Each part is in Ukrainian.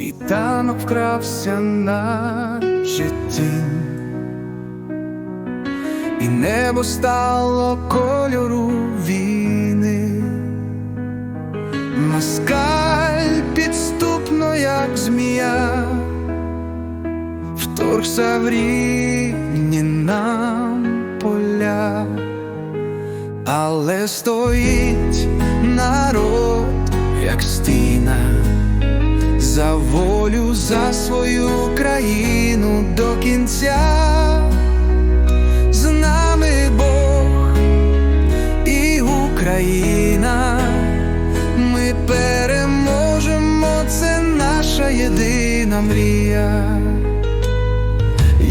світанок вкрався на житті, і небо стало кольору війни, москаль підступно, як змія, вторгся в рідні нам поля, але стоїть народ, волю, за свою країну до кінця. З нами Бог і Україна. Ми переможемо, це наша єдина мрія.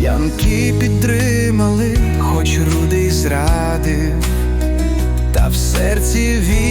Янки підтримали, хоч рудий зрадив, та в серці віра,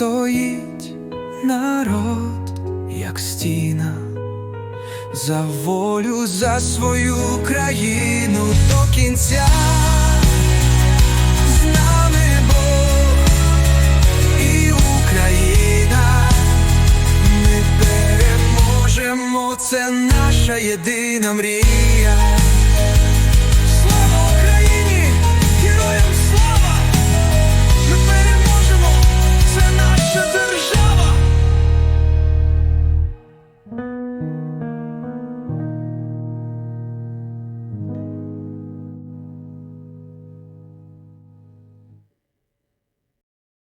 стоїть народ, як стіна, за волю, за свою країну до кінця. Це наша єдина мрія.